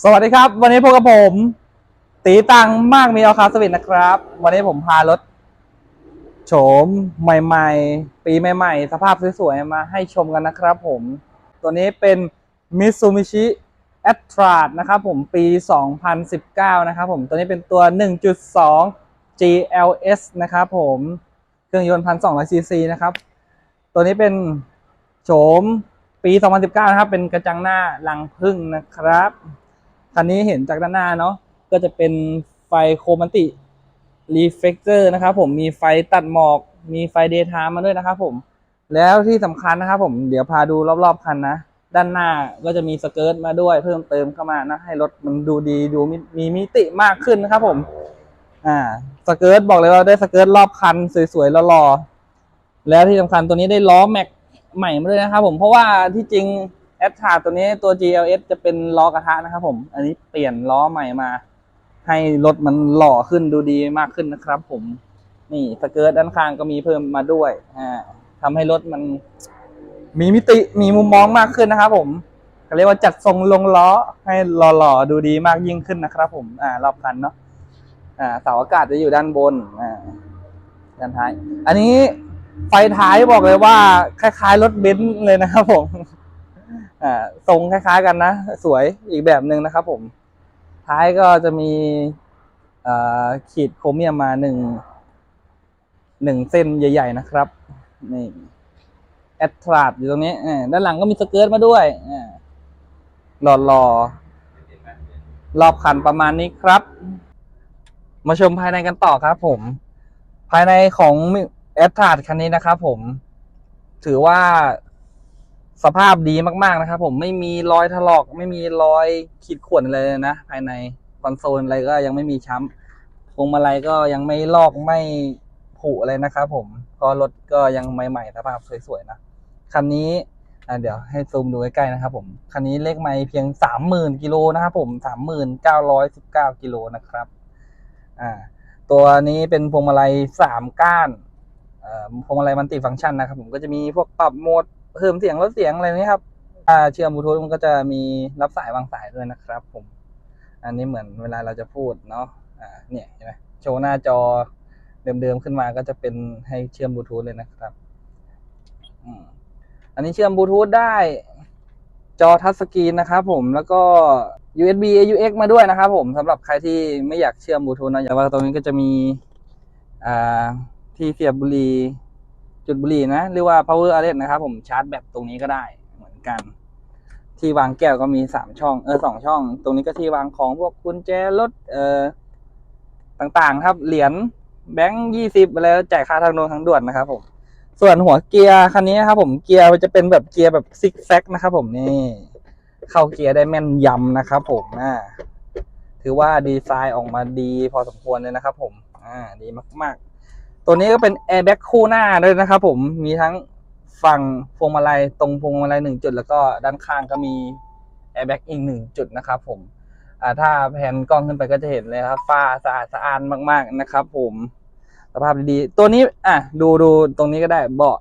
สวัสดีครับ วันนี้พบกับผม ตีตังมากมีออคาสวิตนะครับ วันนี้ผมพารถโฉมใหม่ ๆ ปีใหม่ ๆ สภาพสวยๆมาให้ชมกันนะครับผม ตัวนี้เป็น Mitsubishi a t r a นะครับผมปี 2019 นะครับผม ตัวนี้เป็นตัว 1.2 GLS นะครับผมเครื่องยนต์ 1,200 ซีซีนะครับ ตัวนี้เป็นโฉมปี 2019 นะครับ เป็นกระจังหน้าลังพึ่งนะครับ คันนี้เห็นจากด้านหน้าเนาะก็จะเป็นไฟโครมันติรีเฟกเตอร์นะครับผมมีไฟตัดหมอก มีไฟเดย์ไทม์มาด้วยนะครับผมแล้วที่สำคัญนะครับผมเดี๋ยวพาดูรอบๆคันนะด้านหน้าก็จะมีสเกิร์ตมาด้วยเพิ่มเติมเข้ามานะ ให้รถมันดูดีดูมีมิติมากขึ้นนะครับผมอ่าสเกิร์ตบอกเลยว่าได้สเกิร์ตรอบคันสวยๆหล่อๆแล้วที่สำคัญตัวนี้ได้ล้อแม็กใหม่มาด้วยนะครับผมเพราะว่าที่จริง แอดทาตัวนี้ตัว GLS จะเป็นล้อกระทะนะครับผม อันนี้เปลี่ยนล้อใหม่มา ให้รถมันหล่อขึ้นดูดีมากขึ้นนะครับ ผม นี่สเกิร์ตด้านข้างก็มีเพิ่มมาด้วย อ่าทำให้รถมัน มีมิติมีมุมมองมากขึ้นนะครับ ผมเขาเรียกว่าจัดทรงลงล้อให้หล่อๆดูดีมากยิ่งขึ้นนะครับ ผม อ่ารอบคันเนาะ อ่าเสาอากาศจะอยู่ด้านบน อ่าด้านท้าย อันนี้ไฟท้ายบอกเลยว่า คล้ายๆรถเบนซ์เลยนะครับผม อ่าทรงคล้ายๆกันนะ สวยอีกแบบหนึ่งนะครับผม ท้ายก็จะมีอ่าขีดโครเมียมมาหนึ่งหนึ่งเส้นใหญ่ ๆ นะครับนี่แอดทราดอยู่ตรงนี้ด้านหลังก็มีสเกิร์ตมาด้วยอ่าหล่อๆรอบคันประมาณนี้ครับ มาชมภายในกันต่อครับผม ภายในของแอดทาร์ดคันนี้นะครับผม ถือว่า สภาพดีมากๆนะครับ ผมไม่มีรอยถลอกไม่มีรอยขีดข่วนอะไรเลยนะ ภายในคอนโซลอะไรก็ยังไม่มีช้ำพวงมาลัยก็ยังไม่ลอกไม่ผุอะไรนะครับผมก็รถก็ยังใหม่ๆสภาพสวยๆนะคันนี้เดี๋ยวให้ซูมดูใกล้ๆนะครับผมคันนี้เลขไมล์เพียงสามหมื่นกิโลนะครับผมสามหมื่นเก้าร้อยสิบเก้ากิโลนะครับอ่าตัวนี้เป็นพวงมาลัยสามก้านพวงมาลัยมันติฟังก์ชันนะครับผมก็จะมีพวกปรับโหมด เพิ่มเสียงลดเสียงอะไรนี้ครับอ่าเชื่อมบลูทูธมันก็จะมีรับสายวางสายด้วยนะครับ ผม อันนี้เหมือนเวลาเราจะพูดเนาะอ่าเนี่ยเห็นไหมโชว์หน้าจอเดิมๆขึ้นมาก็จะเป็นให้เชื่อมบลูทูธเลยนะครับอันนี้เชื่อมบลูทูธได้ จอทัชสกรีนนะครับผมแล้วก็ USB AUX มาด้วยนะครับผมสำหรับใครที่ไม่อยากเชื่อมบลูทูธนะอย่างว่าตรงนี้ก็จะมีที่เสียบบุหรี่ จุดบุหรี่นะ หรือว่า power outlet นะครับ ผมชาร์จแบตตรงนี้ก็ได้เหมือนกัน ที่วางแก้วก็มีสามช่องเออสองช่อง ตรงนี้ก็ที่วางของพวกกุญแจรถเอ่อต่างๆ ครับเหรียญแบงค์ยี่สิบอะไรแล้วจ่ายค่าทางโน้นทางด่วนนะครับ ผม ส่วนหัวเกียร์คันนี้นครับผมเกียร์มันจะเป็นแบบเกียร์แบบซิกแซกนะครับผมนี่เข้าเกียร์ได้แม่นยำนะครับผมอ่าถือว่าดีไซน์ออกมาดีพอสมควรเลยนะครับผม อ่า ดีมาก ๆ ตัวนี้ก็เป็นแอร์แบ็กคู่หน้าด้วยนะครับผมมีทั้งฝั่งพวงมาลัยตรงพวงมาลัยหนึ่งจุด แล้วก็ด้านข้างก็มีแอร์แบ็กอีกหนึ่งจุดนะครับผมถ้าแผนกล้องขึ้นไปก็จะเห็นเลยครับฝ้าสะอาดสะอ้านมากๆนะครับผมสภาพดีๆ ตัวนี้อะดูดูตรงนี้ก็ได้เบาะ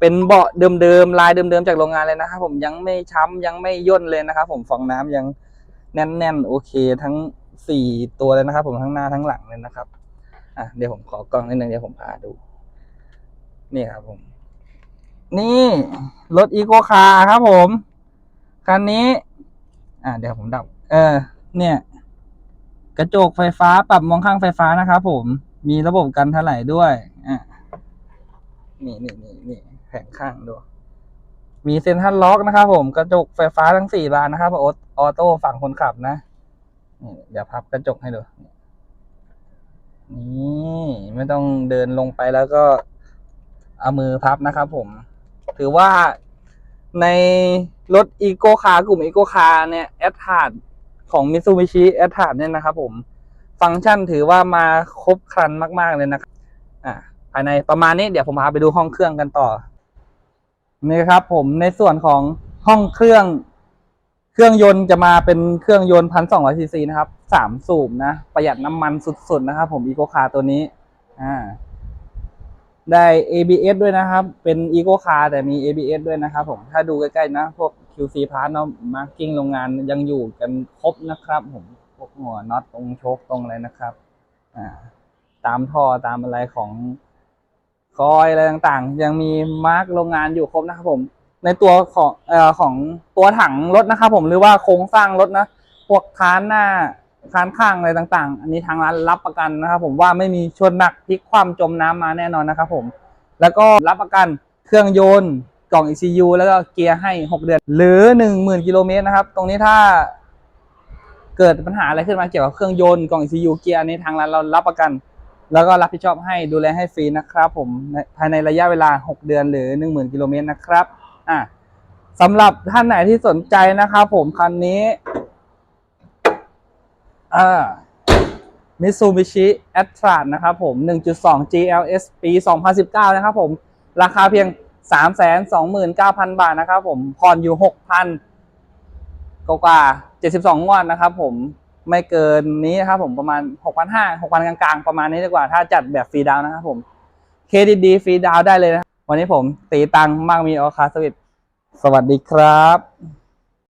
เป็นเบาะเดิมๆลายเดิมๆจากโรงงานเลยนะครับผมยังไม่ช้ำยังไม่ย่นเลยนะครับผมฟองน้ำยังแน่นๆ โอเค ทั้งสี่ตัวเลยนะครับผมทั้งหน้าทั้งหลังเลยนะครับ อะเดี๋ยวผมขอกล้องนิดนึงเดี๋ยวผมพาดู นี่ครับผม นี่รถอีโ c คาครับผม คันนี้ อะเดี๋ยวผมดับ เออ เนี่ย กระจกไฟฟ้าปรับมองข้างไฟฟ้านะครับผม มีระบบกันถลายด้วยอะนี่นี่นี่นี่แผงข้างดูมีเซ็นทรัลล็อกนะครับผมกระจกไฟฟ้าทั้งสี่บานนะครับออออโต้ฝั่งคนขับนะเดี๋ยวพับกระจกให้ดู นี่ไม่ต้องเดินลงไปแล้วก็เอามือพับนะครับผม ถือว่าในรถอีโ c คาร์กลุ่มอีโ c คาร์เนี่ยแอดทาร์ดของมิ t ซูบิชิแอดทาร์ดเนี่ยนะครับผม ฟังก์ชันถือว่ามาครบครันมาก ๆ เลยนะครับอ่าภายในประมาณนี้เดี๋ยวผมพาไปดูห้องเครื่องกันต่อ นี่ครับผมในส่วนของห้องเครื่อง เครื่องยนต์จะมาเป็นเครื่องยนต์พันสองร้อยซีซีนะครับสามสูบนะ ประหยัดน้ำมันสุดๆนะครับ ผมอีโ c คาร์ตัวนี้อ่าได้ ABS ด้วยนะครับ เป็นอีโ c คาร์แต่มี ABS ด้วยนะครับผม ถ้าดูใกล้ๆนะ พวก QC part เนาะมาร์กิ้งโรงงานยังอยู่กันครบนะครับผม พวกหัวน็อตตรงโชคตรงอะไรนะครับอ่าตามท่อตามอะไรของคอยอะไรต่างๆ ยังมีมาร์กโรงงานอยู่ครบนะครับผม ในตัวของเอ่อของตัวถังรถนะครับผมหรือว่าโครงสร้างรถนะพวกคานหน้าคานข้างอะไรต่าง ๆ อันนี้ทางร้านรับประกันนะครับ ผมว่าไม่มีชนหนักพลิกคว่ำจมน้ำมาแน่นอนนะครับผมแล้วก็รับประกันเครื่องยนต์กล่อง ECU แล้วก็เกียร์ให้ 6 เดือน หรือ 10,000กิโลเมตรนะครับ ตรงนี้ถ้าเกิดปัญหาอะไรขึ้นมาเกี่ยวกับเครื่องยนต์กล่อง ECU เกียร์อันนี้ทางร้านเรารับประกัน แล้วก็รับผิดชอบให้ดูแลให้ฟรีนะครับ ผมภายในระยะเวลา 6 เดือนหรือ 10,000กิโลเมตรนะครับ อะสำหรับท่านไหนที่สนใจนะครับผมคันนี้อ่า Mitsubishi a t r a นะครับผม 1.2 GLS ปี 2019 นะครับผม ราคาเพียง 329,000 บาทนะครับผม ผ่อนอยู่ 6,000 กว่า 72 งวดนะครับผม ไม่เกินนี้นะครับผมประมาณ 6,500 6,000 กลางๆ ประมาณนี้ดีกว่า ถ้าจัดแบบฟรีดาวนะครับผม เครดิตดีฟรีดาวได้เลยนะครับ วันนี้ผมตีตังมากมีออคาสวิตสวัสดีครับ